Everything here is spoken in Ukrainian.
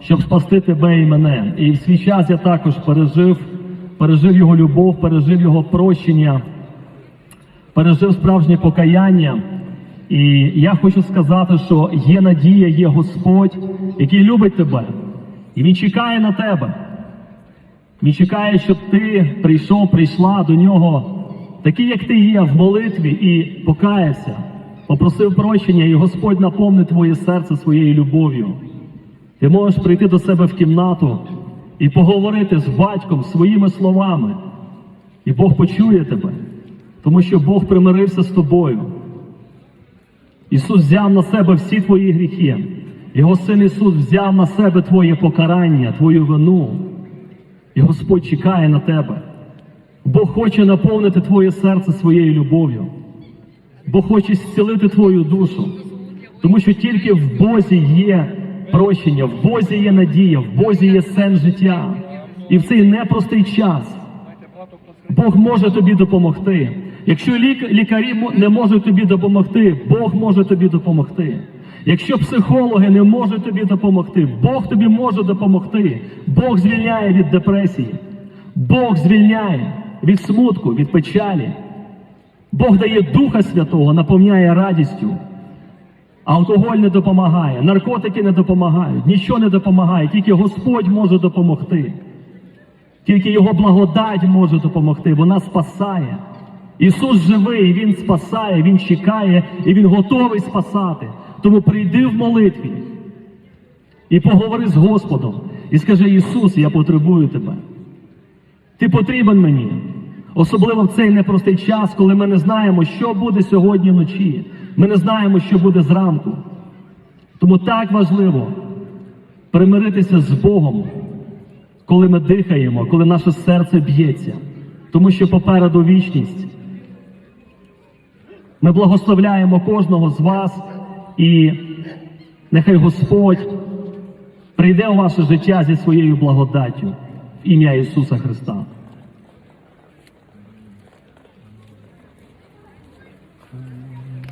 Щоб спасти тебе і мене. І в свій час я також пережив, пережив Його любов, пережив Його прощення, пережив справжнє покаяння. І я хочу сказати, що є надія, є Господь, який любить тебе, і Він чекає на тебе. Він чекає, щоб ти прийшов, прийшла до нього, такий, як ти є, в молитві і покаявся, попросив прощення, і Господь наповнить твоє серце своєю любов'ю. Ти можеш прийти до себе в кімнату і поговорити з батьком своїми словами. І Бог почує тебе, тому що Бог примирився з тобою. Ісус взяв на себе всі твої гріхи. Його син Ісус взяв на себе твоє покарання, твою вину. І Господь чекає на тебе. Бог хоче наповнити твоє серце своєю любов'ю. Бог хоче зцілити твою душу. Тому що тільки в Бозі є прощення, в Бозі є надія, в Бозі є сенс життя. І в цей непростий час Бог може тобі допомогти. Якщо лік- лікарі не можуть тобі допомогти, Бог може тобі допомогти. Якщо психологи не можуть тобі допомогти, Бог тобі може допомогти. Бог звільняє від депресії, Бог звільняє від смутку, від печалі. Бог дає Духа Святого, наповняє радістю. Алкоголь не допомагає, наркотики не допомагають, нічого не допомагає, тільки Господь може допомогти. Тільки Його благодать може допомогти, вона спасає. Ісус живий, Він спасає, Він чекає і Він готовий спасати. Тому прийди в молитві і поговори з Господом і скажи, Ісус, я потребую тебе. Ти потрібен мені. Особливо в цей непростий час, коли ми не знаємо, що буде сьогодні вночі. Ми не знаємо, що буде зранку. Тому так важливо примиритися з Богом, коли ми дихаємо, коли наше серце б'ється, тому що попереду вічність. Ми благословляємо кожного з вас, і нехай Господь прийде у ваше життя зі своєю благодаттю в ім'я Ісуса Христа.